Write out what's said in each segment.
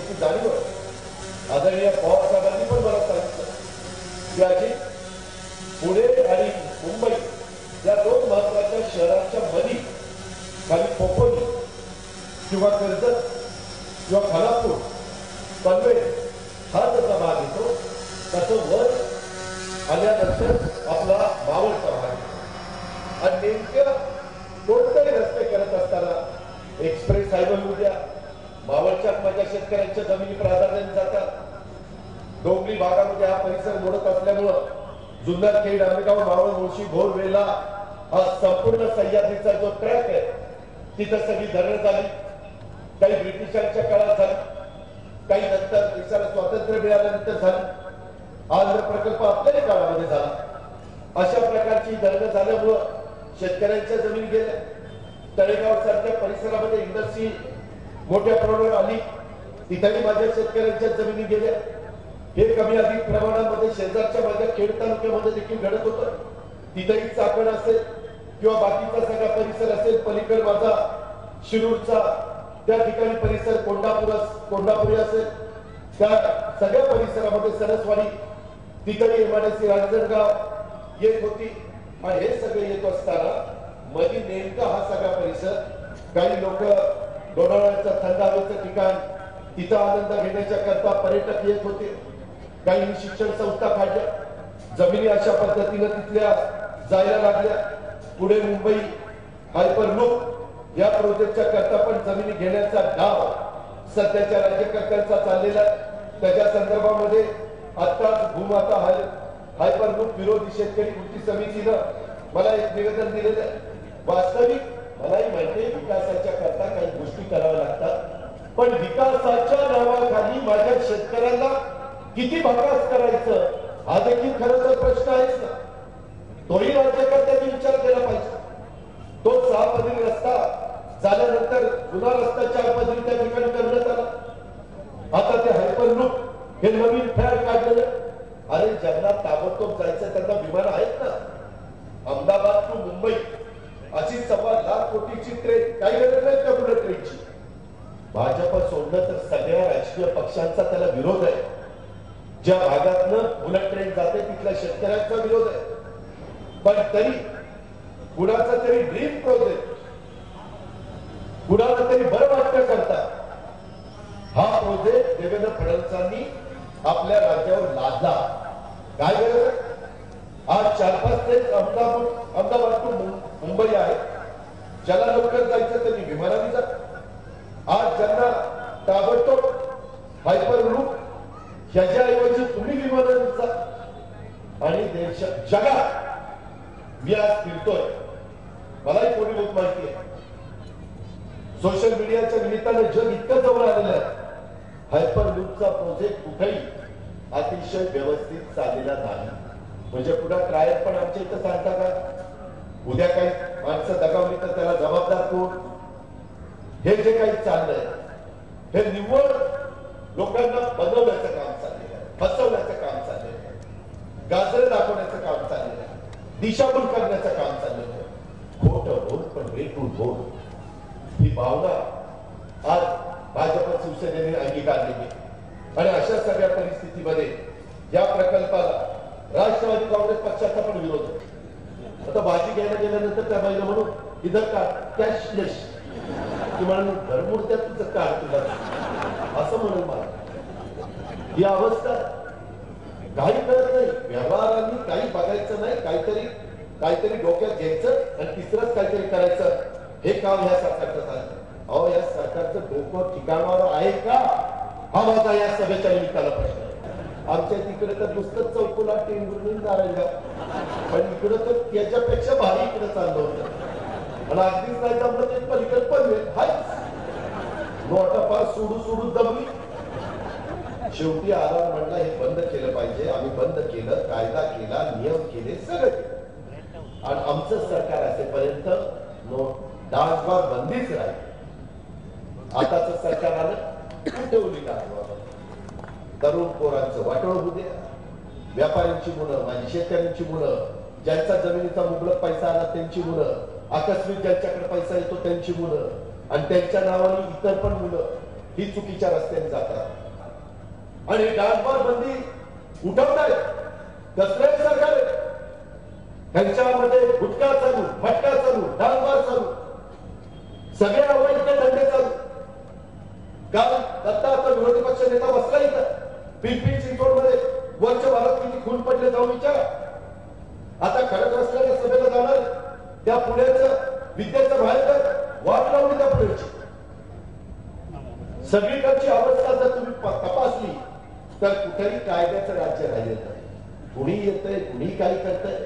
जाणीव आहे. आदरणीय पवार साहेबांनी पण मला सांगितलं की आजी पुणे आणि मुंबई या दोन महत्त्वाच्या शहरांच्या मधी खाली खोपोली किंवा कर्जत किंवा खालापूर पनवेल हा जसा भाग येतो तसं वर आल्यानंतर आपला मावळचा भाग येतो आणि नेमक्या कोणत्याही रस्ते करत असताना एक्सप्रेस हायवे होऊ द्या मावळच्या माझ्या शेतकऱ्यांच्या जमिनी प्राधान्याने जातात. डोंगरी भागामध्ये हा परिसर मोडत असल्यामुळं जुन्नर खेड आंबेगाव मावळ मुळशी भोर वेला हा संपूर्ण सह्याद्रीचा जो ट्रॅक आहे तिथं सगळी धरणं झाली. काही ब्रिटिशांच्या काळात झाली. काही नंतर देशाला स्वातंत्र्य मिळाल्यानंतर झाली. आंध्र प्रकल्प आपल्याही काळामध्ये झाला. अशा प्रकारची धरणं झाल्यामुळं शेतकऱ्यांच्या जमीन गेल्या. तळेगाव सारख्या परिसरामध्ये इंडस्ट्री मोठ्या प्रमाणावर आली. तिथेही माझ्या शेतकऱ्यांच्या जमिनी गेल्या. हे कमी अधिक प्रमाणामध्ये शेजारच्या माझ्या खेड तालुक्यामध्ये देखील घडत होतं. तिथेही चाकण असेल किंवा बाकीचा सगळा परिसर असेल पलीकड माझा शिरूरचा त्या ठिकाणी परिसर कोंडापूर अस- कोंडापुरी असेल. त्या सगळ्या परिसरामध्ये सरसवाडी तिथे एमआयडीसी रांजणगाव येत होती. आणि हे सगळे येत असताना मध्ये नेमका हा सगळा परिसर काही लोक लोणावळ्याचं थंड हवेचं ठिकाण तिथं आनंद घेण्याच्या करता पर्यटक येत होते. काही शिक्षण संस्था काढल्या. जमिनी अशा पद्धतीनं तिथल्या जायला लागल्या. पुढे मुंबई हायपरलूप या प्रोजेक्टच्या करता पण जमिनी घेण्याचा डाव सध्याच्या राज्यकर्त्यांचा चाललेला आहे. त्याच्या संदर्भामध्ये आत्ताच भूमाता हाय हायपरलूप विरोधी शेतकरी कृती समितीनं मला एक निवेदन दिलेलं आहे. वास्तविक मलाही माहिती विकासाच्या करता काही गोष्टी कराव्या लागतात. पण विकासाच्या नावाखाली माझ्या शेतकऱ्यांना किती भागास करायचं हा देखील खरं तर प्रश्न आहेच ना. तोही राज्यकर्त्यांनी विचार केला पाहिजे तो सहा पदरी रस्ता झाल्यानंतर जुना रस्ता चार पदरी त्या ठिकाणी करण्यात आला आता ते हायपर लूप हे नवीन फॅड काढलेलं अरे ज्यांना ताबडतोब जायचं त्यांना विमान आहेत ना अहमदाबाद टू मुंबई अशी सव्वा लाख कोटीची ट्रेन काही गरज नाही त्या बुलेट ट्रेनची? भाजप सोडलं तर सगळ्या राजकीय पक्षांचा त्याला विरोध आहे. ज्या भागातनं बुलेट ट्रेन जाते तिथल्या शेतकऱ्यांचा विरोध आहे. पण तरी कुणाचा तरी ड्रीम प्रोजेक्ट कुणाला तरी बरं वाटतं करता. हा प्रोजेक्ट देवेंद्र फडणवीसांनी आपल्या राज्यावर लादला. काय गरज आहे? आज चार पाच ते अहमदाबाद अहमदाबाद मुंबई आहे. ज्याला लवकर जायचं त्यांनी विमानाने जा. आज ज्यांना ताबडतोब हायपर लूप ह्याच्याऐवजी तुम्ही विमानाने जा. आणि देशात जगात मी आज फिरतोय. मलाही कोणी लोक माहिती आहे. सोशल मीडियाच्या निमित्ताने जग इतकं जवळ आलेलं आहे. हायपर लूपचा प्रोजेक्ट कुठेही अतिशय व्यवस्थित चाललेला नाही. म्हणजे पुन्हा ट्रायल पण आमच्या इथं सांगता का? उद्या काही माणसं दगावली तर त्याला जबाबदार कोण? हे जे काही चाललंय हे निव्वळ लोकांना बनवण्याचं काम चाललेलं आहे फसवण्याचं काम चाललेलं आहे गाजरे दाखवण्याचं काम चाललेलं आहे दिशाभूल करण्याचं काम चाललेलं आहे. खोट बोल पण वेटून बोल. ही भावना आज भाजप शिवसेनेने अंगीकारलेली आहे. आणि अशा सगळ्या परिस्थितीमध्ये या प्रकल्पाला राष्ट्रवादी काँग्रेस पक्षाचा पण विरोध आहे. आता भाजी घ्यायला गेल्यानंतर त्या बाईला म्हणून इधर का कॅशलेस ती म्हणून तुझं काढ तुला. असं म्हणून मला. ही अवस्था काही कळत नाही. व्यवहारांनी काही बघायचं नाही. काहीतरी काहीतरी डोक्यात घ्यायचं आणि तिसरंच काहीतरी करायचं. हे काम ह्या सरकारचं झालं. अहो या सरकारचं डोकं ठिकाणावर आहे का? हा माझा या सभेच्या निमित्ताला प्रश्न. आमच्या तिकडे तर नुसतं चौकुला टेंगुर्णी नारायणगाव पण इकडं तर त्याच्यापेक्षा भारी इकडे चाललं होतं. आणि अगदीच नाही जमलं ते पलीकडे पडले हायच. नोटा पास सोडू सोडू दमली. शेवटी आराम म्हणला हे बंद केलं पाहिजे. आम्ही बंद केलं कायदा केला नियम केले सगळं केलं. आणि आमचं सरकार असेपर्यंत डान्सबार बंदीच राहील. आताच सरकार आलं ठेवली डान्सबार तरुण पोरांचं वाटोळ होऊ द्या. व्यापाऱ्यांची मुलं माझी शेतकऱ्यांची मुलं ज्यांचा जमिनीचा मुबलक पैसा आला त्यांची मुलं आकस्मिक ज्यांच्याकडे पैसा येतो त्यांची मुलं आणि त्यांच्या नावाने इतर पण मुलं ही चुकीच्या रस्त्याने जातात आणि डान्सबार बंदी उठवणार कसलं सरकार त्यांच्यामध्ये गुटखा चालू मटका चालू डान्सबार चालू. सगळे अवैध धंदे चालू. काल दत्ता आता विरोधी पक्ष नेता बसला इथं पिंपरी चिंचवडमध्ये वरच्या भागात किती खून पडले जाऊन विचार. आता खडक रस्त्याच्या सभेला जाणार त्या पुण्याचं विद्येचं बाहेर वाट लावली त्या पुण्याची. सगळीकडची अवस्था जर तुम्ही तपासली तर कुठेही कायद्याचं राज्य राहिलेलं नाही. कुणी येतंय कुणी काही करतंय.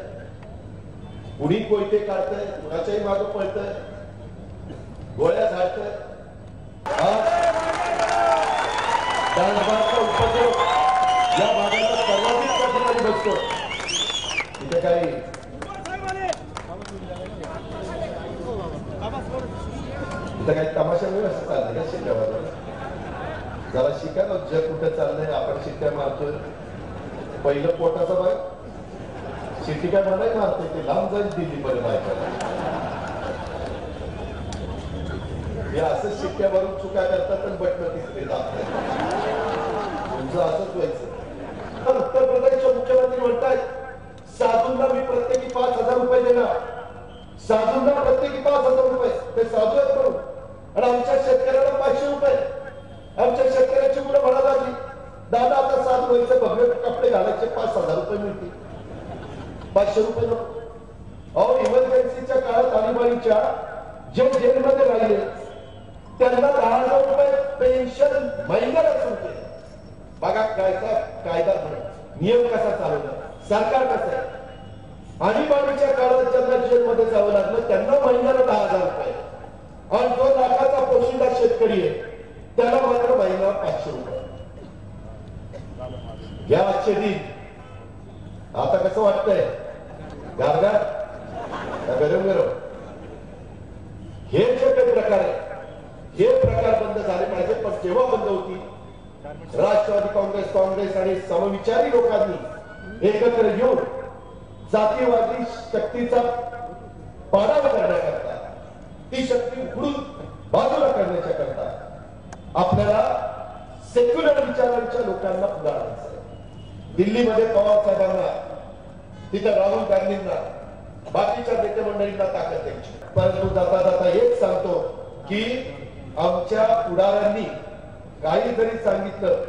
कुणी कोयते काढतंय कुणाच्याही मागं पळतय. गोळ्या झाडतय. ठिकाणी बसतो तिथे काही. इथं काही तमाशा वेळ असं चाललंय का शिक्क्या वाजवायला? जरा शिका ना जग कुठं चाललंय आपण शिट्ट्या मारतोय. पहिलं पोटाचं बाय शिट्टी काय म्हणाय मारते ते लांब जाईल दिल्ली पर्यंत ऐकायला हे असं शिक्क्यावरून चुका करतात पण बटन तिसरे दाबतात तुमचं असंच व्हायचं. उत्तर प्रदेशचे मुख्यमंत्री म्हणतायत साधूंना मी प्रत्येकी पाच हजार रुपये देणार. साधूंना प्रत्येकी पाच हजार रुपये. ते साधू आहेत म्हणून. आणि आमच्या शेतकऱ्याला पाचशे रुपये. आमच्या शेतकऱ्याची मुलं म्हणा लागली दादा आता सात वयचे भव्य कपडे घालायचे पाच हजार रुपये मिळतील. पाचशे रुपये नको. अहो इमर्जन्सीच्या काळात आणीबाणीच्या जे जेलमध्ये राहिले त्यांना दहा हजार रुपये पेन्शन महिन्याला सुटते बघा कायदा कायदा म्हणा. नियम कसा चालवला सरकार कसं आहे? आणीबाणीच्या काळात ज्यांना जेलमध्ये जावं लागलं त्यांना महिन्याला दहा हजार रुपये. आणि जो लाखाचा पोशिंदा शेतकरी आहे त्याला मात्र महिना पाचशे रुपये. या आजचे दिन. आता कसं वाटतंय? गारगार? गरम गरम? हे जे काही प्रकार आहे हे प्रकार बंद झाले पाहिजे पण तेव्हा बंद होती राष्ट्रवादी काँग्रेस काँग्रेस आणि समविचारी लोकांनी एकत्र येऊन जातीवादी शक्तीचा पाडाव करण्याकरता ती शक्ती उघडून बाजूला करण्याच्या करता आपल्याला सेक्युलर विचारांच्या लोकांना पुढारायचं दिल्लीमध्ये पवार साहेबांना तिथं राहुल गांधींना बाकीच्या नेते मंडळींना ताकद द्यायची. परंतु जाता जाता हेच सांगतो की आमच्या पुढाऱ्यांनी काही जरी सांगितलं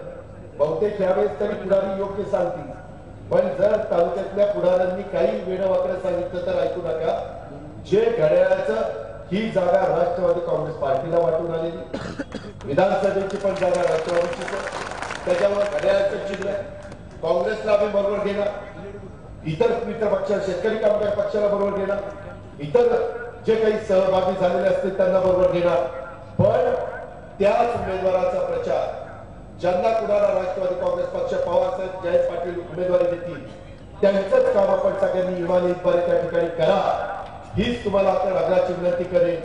बहुतेक यावेळेस तरी पुढारी योग्य सांगतील. पण जर तालुक्यातल्या पुढाऱ्यांनी काही वेळवाकडे सांगितलं तर ऐकू नका. जे घड्याळाचं ही जागा राष्ट्रवादी काँग्रेस पार्टीला वाटून आलेली. विधानसभेची पण जागा राष्ट्रवादीची आहे. त्याच्यावर घड्याळाचं चिन्ह काँग्रेसला आम्ही बरोबर घेणार. इतर मित्र पक्ष शेतकरी कामगार पक्षाला बरोबर घेणार. इतर जे काही सहभागी झालेले असतील त्यांना बरोबर घेणार. त्याच उमेदवाराचा प्रचार. ज्यांना कुणाला राष्ट्रवादी काँग्रेस पक्ष पवारसाहेब जयंत पाटील उमेदवारी देतील त्यांचंच काम आपण सगळ्यांनी इमानी इतबारे त्या ठिकाणी करा. हीच तुम्हाला आपण आग्रहाची विनंती करेल